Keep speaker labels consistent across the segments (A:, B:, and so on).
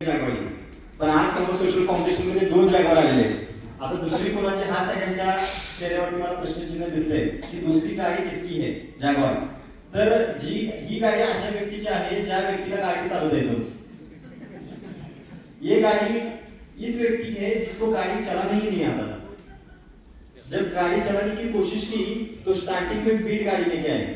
A: पण आज समोर सोशल फाउंडेशन मध्ये दोन जागवार आलेले आता दुसरी कोणाची? हा सगळ्यांच्या चेहऱ्यावर मला प्रश्नचिन्ह दिसलंय की दुसरी गाडी किसकी आहे? जागवार तर जी ही गाडी अशा व्यक्तीची आहे, ज्या व्यक्तीला गाडी चालवता येतो. ये गाड़ी इस व्यक्ति है जिसको गाड़ी चलाना ही नहीं आता. जब गाड़ी चलाने की कोशिश की तो स्टार्टिंग में बीट गाड़ी लेके आए.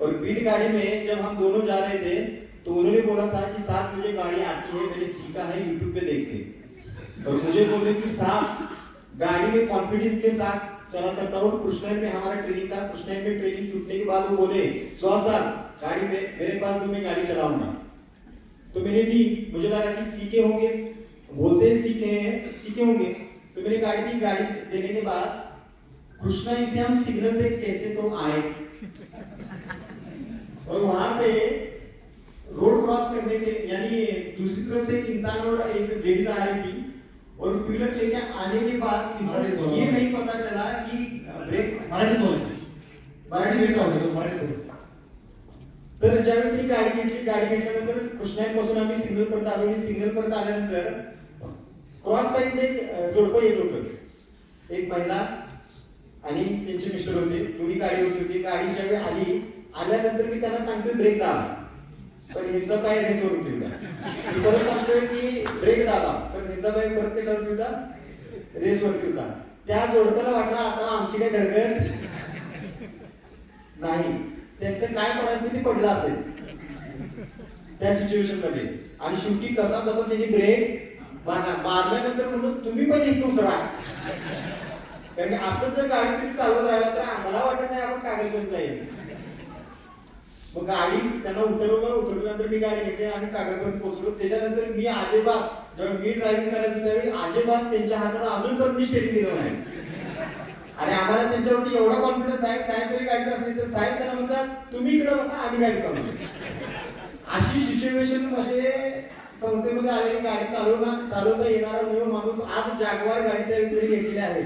A: और बीट गाड़ी में जब हम दोनों जा रहे थे तो उन्होंने बोला था कि साथ मुझे गाड़ी आती है मैंने सीखा है यूट्यूब पे देख और मुझे बोले कि साथ, गाड़ी में कॉन्फिडेंस के साथ चला सकता हूँ। कृष्णन में हमारा ट्रेनिंग था कृष्णन में ट्रेनिंग छूटने के बाद वो बोले सौ साल गाड़ी में, मेरे पास तो मैं गाड़ी चलाऊँगा। तो मैंने दी, मुझे लगा कि सीखे होंगे, बोलते हैं सीखे हैं, सीखे होंगे। तो मैंने गाड़ी दी, गाड़ी देने के बाद कृष्णा इनसे हम सिग्नल पे कैसे तो आए। और वहाँ पे रोड क्रॉस करने के यानी दूसरी तरफ से एक इंसान और एक लेडीज आ रही थी और टू व्हीलर लेके आने के बाद। ये नहीं पता चला कि ब्रेक
B: मराठीत बोल
A: मराठी ब्रेक
B: बोल मराठीत बोल
A: तर ज्यावेळी ती गाडी घेतली गाडी घेतल्यानंतर कृष्णापासून आम्ही सिग्नल परत आलो आणि सिग्नल परत आल्यानंतर क्रॉस साईडने एक जोडपं येत होतं. एक महिला आणि त्यांचे मिस्टर होते. दोन्ही गाडी होती. होती गाडी ज्यावेळी आली आल्यानंतर मी त्यांना सांगतोय ब्रेक दाबा पण हिचं काय नाही सोडून होता मी परत सांगतोय की ब्रेक झाला पण हिचा बाई परत कशावरती रेस रेसवरती होता. त्या जोडप्याला वाटलं आता आमची काय धडगड नाही. त्यांचं काय पडायचं ते पडलं असेल. त्या सिच्युएशनमध्ये. आणि शेवटी कसा कसा त्यांनी ब्रेक मारला. मारल्यानंतर म्हणून तुम्ही पण इकडून करा कारण की असं जर गाडी तुम्ही चालवत राहिला तर आम्हाला वाटत नाही आपण कागदपत्र जाईल. मग गाडी त्यांना उतरवलं उतरल्यानंतर मी गाडी घेतली आणि कागदपत्र पोहोचलो त्याच्यानंतर मी अजिबात जेव्हा मी ड्रायव्हिंग करायचो त्यावेळी अजिबात त्यांच्या अजून पण मी स्टेरिंग दिलं नाही. आणि आम्हाला त्यांच्यावरती एवढा कॉन्फिडन्स आहे साहेब जरी गाडीत असली तर साहेब त्यांना म्हणतात तुम्ही इकडे बसा आम्ही गाडी चालवतो. अशी सिच्युएशनमध्ये संस्थेमध्ये आलेली गाडी चालवणार चालवता येणारा नवीन माणूस आज जागवार गाडी त्या व्यक्तीने घेतलेली आहे.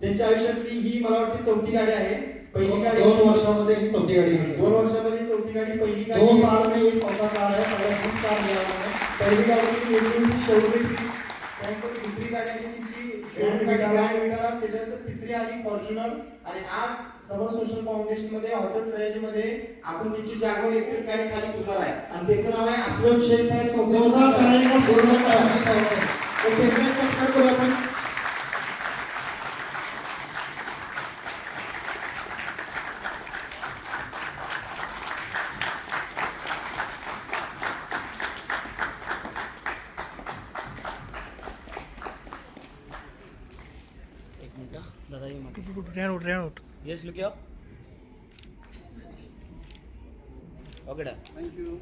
A: त्यांच्या आयुष्यातली ही मला वाटते चौथी गाडी आहे. पहिली गाडी
B: दोन वर्षामध्ये ही चौथी गाडी.
A: दोन वर्षामध्ये चौथी गाडी पहिली
B: दो
A: गाडी
B: साल में एक चौथा कार है पहले तीन साल मिला
A: पहिली गाडी एकोणीसशे शोधली त्यानंतर दुसरी गाडी आली तिची शोधली गाडी गाडी विटारा त्याच्यानंतर तिसरी आली फॉर्च्युनर आणि आज समर सोशल फाउंडेशनमध्ये हॉटेल सयाजी मध्ये आपण त्यांची जागोर एकवीस गाडी खाली पुजणार आहे. आणि त्याचं नाव आहे अस्लम शेख साहेब
B: करायला
A: तर करू आपण
C: एक मिनिट दादा ये मध्ये
D: ट्रेन उठ ट्रेन उठ.
C: Yes look okay done
B: thank you